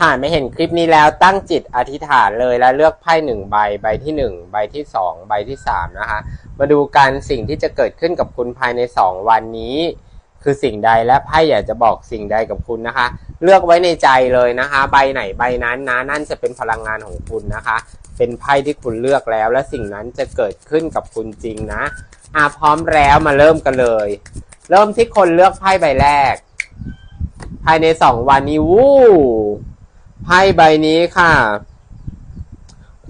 ผ่านไม่เห็นคลิปนี้แล้วตั้งจิตอธิษฐานเลยแล้วเลือกไพ่หนึ่งใบใบที่หนึ่งใบที่สองใบที่สามนะคะ มาดูกันสิ่งที่จะเกิดขึ้นกับคุณภายในสองวันนี้ คือสิ่งใดและไพ่อยากจะบอกสิ่งใดกับคุณนะคะ เลือกไว้ในใจเลยนะคะ ใบไหนใบนั้นนะนั่นจะเป็นพลังงานของคุณนะคะ เป็นไพ่ที่คุณเลือกแล้ว และสิ่งนั้นจะเกิดขึ้นกับคุณจริงนะอะพร้อมแล้วมาเริ่มกันเลย เริ่มที่คนเลือกไพ่ใบแรก ภายในสองวันนี้วู้ ไพ่ใบนี้ค่ะ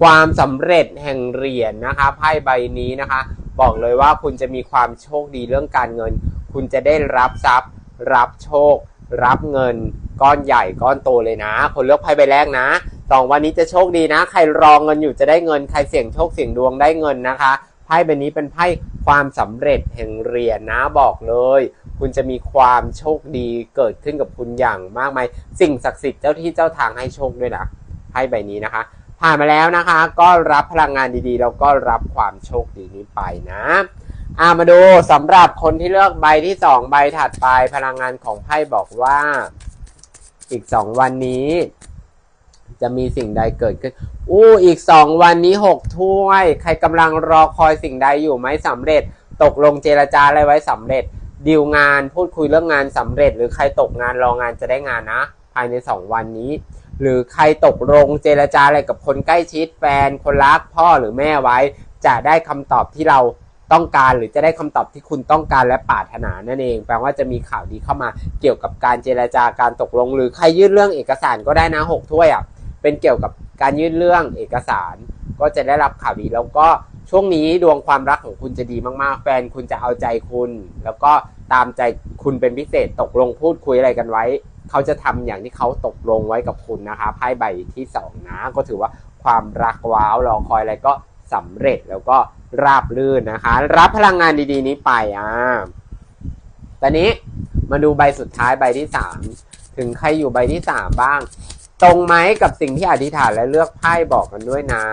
ความสำเร็จแห่งเหรียญนะคะไพ่ใบนี้นะคะ บอกเลยว่าคุณจะมีความโชคดีเรื่องการเงิน คุณจะได้รับทรัพย์ รับโชค รับเงิน ก้อนใหญ่ก้อนโตเลยนะ คนเลือกไพ่ใบแรกนะสองวันนี้จะโชคดีนะ ใครรองเงินอยู่จะได้เงิน ใครเสี่ยงโชคเสี่ยงดวงได้เงินนะคะไพ่ใบนี้เป็นไพ่ความสำเร็จแห่งเหรียญนะบอกเลย คุณจะมีความโชคดีเกิดขึ้นกับคุณอย่างมากมายสิ่งศักดิ์สิทธิ์เจ้าที่เจ้าทางให้โชคด้วยนะไพ่ใบนี้นะคะ ผ่านมาแล้วนะคะ ก็รับพลังงานดีๆ แล้วก็รับความโชคดีนี้ไปนะอามาดูสำหรับคนที่เลือกใบที่สองใบถัดไปพลังงานของไพ่บอกว่า อีกสองวันนี้ จะมีสิ่งใดเกิดขึ้น อู้อีกสองวันนี้หกถ้วย ใครกำลังรอคอยสิ่งใดอยู่ไหมสำเร็จ ตกลงเจรจาอะไรไว้สำเร็จ ดีลงานพูดคุยเรื่องงานสำเร็จ หรือใครตกงานรองานจะได้งานนะ ภายในสองวันนี้ หรือใครตกลงเจรจาอะไรกับคนใกล้ชิดแฟนคนรักพ่อหรือแม่ไว้ จะได้คำตอบที่เราต้องการหรือจะได้คำตอบที่คุณต้องการและปรารถนานั่นเอง แปลว่าจะมีข่าวดีเข้ามาเกี่ยวกับการเจรจาการตกลง หรือใครยื่นเรื่องเอกสารก็ได้นะหกถ้วยอะเป็นเกี่ยวกับการยื่นเรื่องเอกสาร ก็จะได้รับข่าวดีแล้วก็ ช่วงนี้ดวงความรักของคุณจะดีมากๆ แฟนคุณจะเอาใจคุณ แล้วก็ตามใจคุณเป็นพิเศษตกลงพูดคุยอะไรกันไว้ เขาจะทำอย่างที่เขาตกลงไว้กับคุณนะคะไพ่ใบที่สองนะก็ถือว่าความรักว้าวรอคอยอะไรก็สำเร็จแล้วก็ราบรื่นนะคะ รับพลังงานดีๆนี้ไปอ่าตอนนี้มาดูใบสุดท้ายใบที่สามถึงใครอยู่ใบที่สามบ้าง ตรงไหมกับสิ่งที่อธิษฐานและเลือกไพ่บอกกันด้วยนะ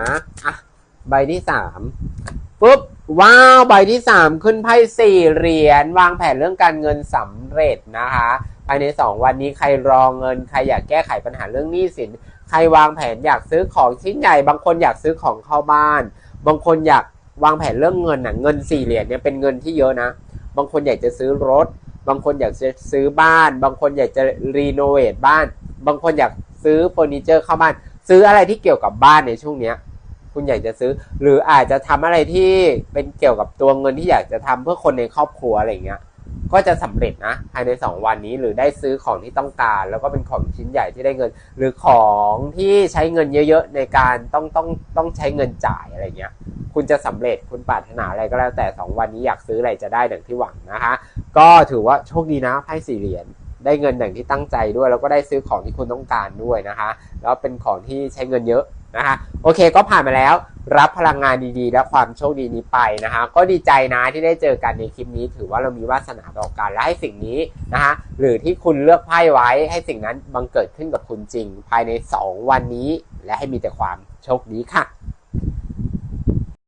อะ ใบที่สามปุ๊บ ว้าว ใบที่สามขึ้นไพ่สี่เหรียญวางแผนเรื่องการเงินสำเร็จนะคะภายใน2วันนี้ใครรอเงินใครอยากแก้ไขปัญหาเรื่องหนี้สิน ใครวางแผนอยากซื้อของชิ้นใหญ่ บางคนอยากซื้อของเข้าบ้าน บางคนอยากวางแผนเรื่องเงินน่ะเงินสี่เหรียญเนี่ยเป็นเงินที่เยอะนะ บางคนอยากจะซื้อรถ บางคนอยากจะซื้อบ้าน บางคนอยากจะรีโนเวทบ้าน บางคนอยากซื้อเฟอร์นิเจอร์เข้าบ้าน ซื้ออะไรที่เกี่ยวกับบ้านในช่วงเนี้ย คุณอยากจะซื้อ หรืออาจจะทำอะไรที่เป็นเกี่ยวกับตัวเงินที่อยากจะทำเพื่อคนในครอบครัวอะไรเงี้ย ก็จะสำเร็จนะภายใน 2 วันนี้หรือได้ซื้อของที่ต้องการ แล้วก็เป็นของชิ้นใหญ่ที่ได้เงิน หรือของที่ใช้เงินเยอะๆในการต้องต้องต้องใช้เงินจ่ายอะไรเงี้ย คุณจะสำเร็จคุณปรารถนาอะไรก็แล้วแต่ 2 วันนี้อยากซื้ออะไรจะได้ดังที่หวังนะคะ ก็ถือว่าโชคดีนะไพ่สี่เหรียญได้เงินอย่างที่ตั้งใจด้วย แล้วก็ได้ซื้อของที่คุณต้องการด้วยนะคะ แล้วเป็นของที่ใช้เงินเยอะ นะคะโอเคก็ผ่านมาแล้วรับพลังงานดีๆ และความโชคดีนี้ไปนะคะก็ดีใจนะที่ได้เจอกันในคลิปนี้ ถือว่าเรามีวาสนาต่อกันและให้สิ่งนี้นะคะหรือที่คุณเลือกไพ่ไว้ให้สิ่งนั้นบังเกิดขึ้นกับคุณจริง ภายใน 2 วันนี้ และให้มีแต่ความโชคดีค่ะ